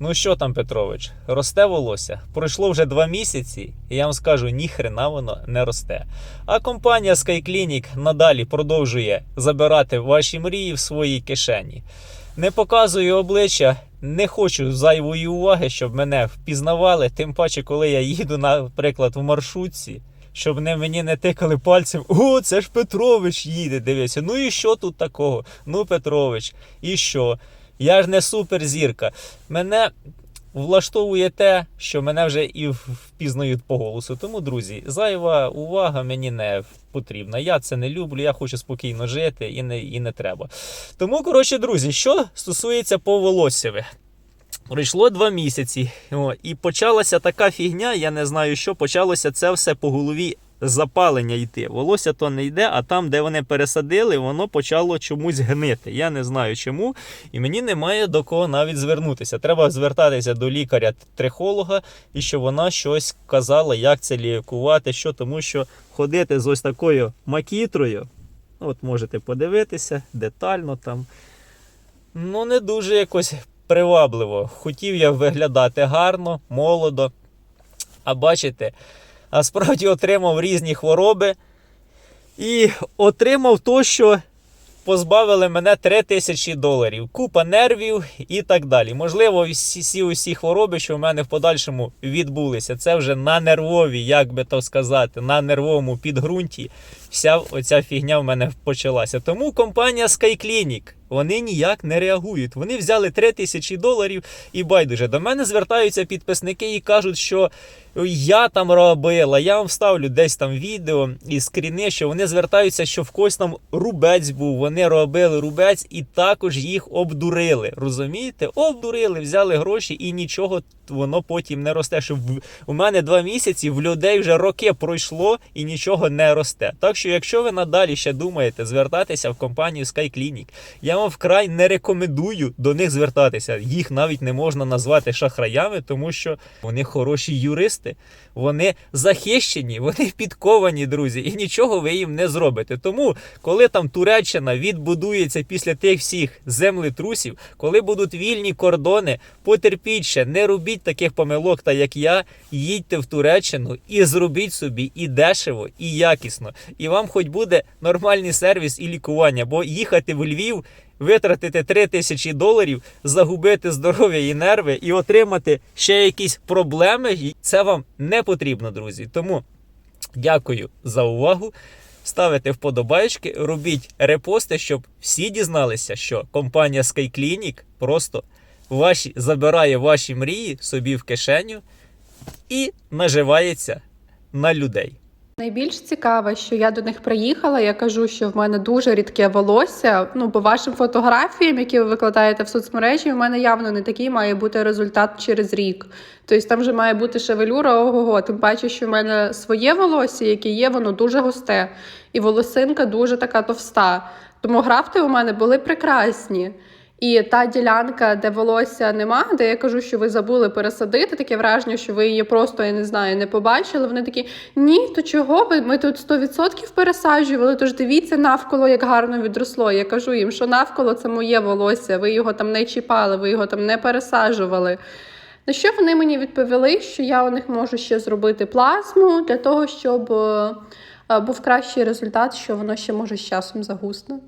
Ну що там, Петрович, росте волосся? Пройшло вже два місяці, і я вам скажу, ні хрена воно не росте. А компанія SkyClinic надалі продовжує забирати ваші мрії в своїй кишені. Не показую обличчя, не хочу зайвої уваги, щоб мене впізнавали. Тим паче, коли я їду, наприклад, в маршрутці, щоб не мені не тикали пальцем. О, це ж Петрович їде. Дивися. Ну і що тут такого? Ну, Петрович, і що? Я ж не суперзірка. Мене влаштовує те, що мене вже і впізнають по голосу. Тому, друзі, зайва увага мені не потрібна. Я це не люблю, я хочу спокійно жити і не, і не треба. Тому, коротше, друзі, що стосується по. Пройшло два місяці, і почалася така фігня, я не знаю, що почалося це все по голові запалення йти. Волосся то не йде, а там, де вони пересадили, воно почало чомусь гнити. Я не знаю чому. І мені немає до кого навіть звернутися. Треба звертатися до лікаря-трихолога, і щоб вона щось казала, як це лікувати, що, тому що ходити з ось такою макітрою, от можете подивитися детально там. Ну, не дуже якось привабливо. Хотів я виглядати гарно, молодо. А бачите, а справді отримав різні хвороби. І отримав то, що позбавили мене 3 тисячі доларів, купа нервів і так далі. Можливо, всі, усі хвороби, що в мене в подальшому відбулися, це вже на нервовій, як би то сказати, на нервовому підґрунті. Вся оця фігня в мене почалася. Тому компанія SkyClinic, вони ніяк не реагують. Вони взяли 3 тисячі доларів і байдуже. До мене звертаються підписники і кажуть, що я там робила, я вам вставлю десь там відео і скріни, що вони звертаються, що в когось там рубець був. Вони робили рубець і також їх обдурили. Розумієте? Обдурили, взяли гроші і нічого воно потім не росте. Що в- у мене два місяці в людей вже роки пройшло і нічого не росте. Так що, якщо ви надалі ще думаєте звертатися в компанію SkyClinic, я вам вкрай не рекомендую до них звертатися. Їх навіть не можна назвати шахраями, тому що вони хороші юристи, вони захищені, вони підковані, друзі, і нічого ви їм не зробите. Тому, коли там Туреччина відбудується після тих всіх землетрусів, коли будуть вільні кордони, потерпіть ще, не робіть таких помилок, та як я, їдьте в Туреччину і зробіть собі і дешево, і якісно. І вам хоч буде нормальний сервіс і лікування, бо їхати в Львів. Витратити 3 тисячі доларів, загубити здоров'я і нерви і отримати ще якісь проблеми. Це вам не потрібно, друзі. Тому дякую за увагу. Ставите вподобайки, робіть репости, щоб всі дізналися, що компанія SkyClinic просто ваші, забирає ваші мрії собі в кишеню і наживається на людей. Найбільш цікаве, що я до них приїхала. Я кажу, що в мене дуже рідке волосся. Ну, по вашим фотографіям, які ви викладаєте в соцмережі, в мене явно не такий має бути результат через рік. Тобто там вже має бути шевелюра, ого-го. Тим паче, що в мене своє волосся, яке є, воно дуже густе, і волосинка дуже така товста. Тому графти у мене були прекрасні. І та ділянка, де волосся нема, де я кажу, що ви забули пересадити, таке враження, що ви її просто, я не знаю, не побачили. Вони такі, ні, то чого ви? Ми тут 100% пересаджували, тож дивіться навколо, як гарно відросло. Я кажу їм, що навколо це моє волосся, ви його там не чіпали, ви його там не пересаджували. На що вони мені відповіли, що я у них можу ще зробити плазму для того, щоб е, був кращий результат, що воно ще може з часом загусне.